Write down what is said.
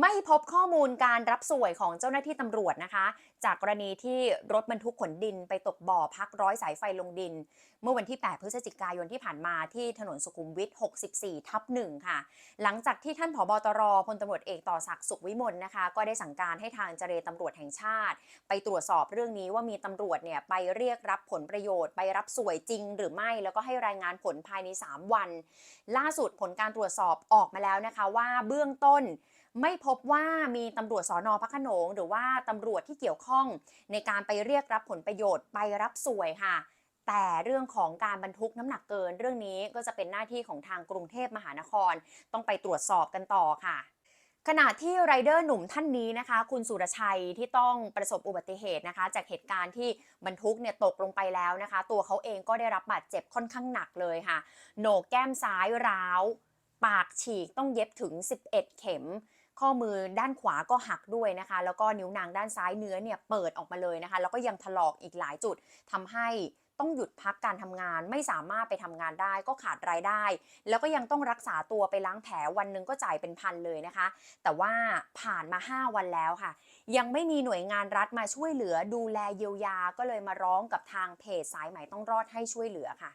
ไม่พบข้อมูลการรับสวยของเจ้าหน้าที่ตำรวจนะคะ จากกรณีที่รถบรรทุกขนดินไปตกบ่อพักร้อยสายไฟลงดิน เมื่อวันที่ 8 พฤศจิกายนที่ผ่านมาที่ถนนสุขุมวิท 64 ทับ1ค่ะ หลังจากที่ท่านผบตรพลตำรวจเอกต่อศักดิ์สุขวิมลนะคะ ก็ได้สั่งการให้ทางเจรตำรวจแห่งชาติ ไปตรวจสอบเรื่องนี้ว่ามีตำรวจเนี่ยไปเรียกรับผลประโยชน์ ไปรับสวยจริง หรือไม่แล้วก็ให้รายงานผลภายใน 3 วัน ล่าสุดผลการตรวจสอบออกมาแล้วนะคะว่าเบื้องต้น ไม่พบว่ามีตำรวจสอนอพระขนง หรือว่าตำรวจที่เกี่ยวข้อง ในการไปเรียกรับผลประโยชน์ไปรับสวยค่ะ แต่เรื่องของการบรรทุกน้ำหนักเกิน เรื่องนี้ก็จะเป็นหน้าที่ของทางกรุงเทพมหานคร ต้องไปตรวจสอบกันต่อค่ะขณะที่ไรเดอร์หนุ่มท่านนี้นะคะ คุณสุรชัยที่ต้องประสบอุบัติเหตุนะคะ จากเหตุการณ์ที่บรรทุกเนี่ยตกลงไปแล้วนะคะ ตัวเขาเองก็ได้รับบาดเจ็บค่อนข้างหนักเลยค่ะ โหนกแก้มซ้ายร้าว ปากฉีกต้องเย็บถึง 11 เข็ม ข้อมือด้านขวาก็หักด้วยนะคะ แล้วก็นิ้วนางด้านซ้ายเนื้อเนี่ยเปิดออกมาเลยนะคะ แล้วก็ยังถลอกอีกหลายจุดทำให้ต้องหยุดพักการทำงานไม่สามารถไปทำงานได้ก็ขาดรายได้ แล้วก็ยังต้องรักษาตัวไปล้างแผลวันหนึ่งก็จ่ายเป็นพันเลยนะคะ แต่ว่าผ่านมา 5 วันแล้วค่ะ ยังไม่มีหน่วยงานรัฐมาช่วยเหลือดูแลเยียวยาก็เลยมาร้องกับทางเพจสายไหมต้องรอดให้ช่วยเหลือค่ะ